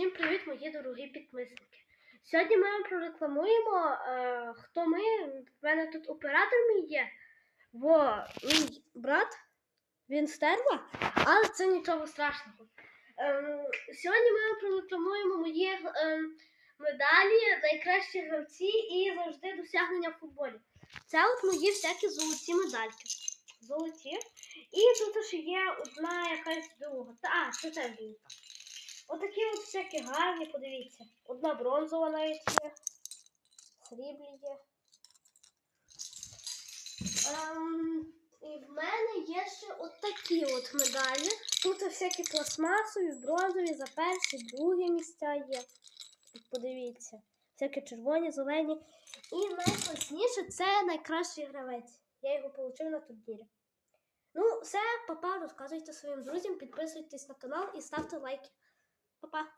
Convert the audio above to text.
Всім привіт, мої дорогі підписники. Сьогодні ми вам прорекламуємо, е, хто ми. В мене тут оператор мій є. Во, мій брат, він стерва, але це нічого страшного. Ем, сьогодні ми вам прорекламуємо мої ем, медалі, найкращі гравці і завжди досягнення в футболі. Це от мої всякі золоті медальки. Золоті. І тут ще є одна якась друга. А, це теж він. Отакі от всякі гарні, подивіться. Одна бронзова навіть є. Сріблі є. Ем, і в мене є ще от такі от медалі. Тут всякі пластмасові, бронзові, за перші, другі місця є. Подивіться. Всякі червоні, зелені. І найкласніше це найкращий гравець. Я його отримав на турнірі. Ну, все, папа, розказуйте своїм друзям, підписуйтесь на канал і ставте лайки. Па-па!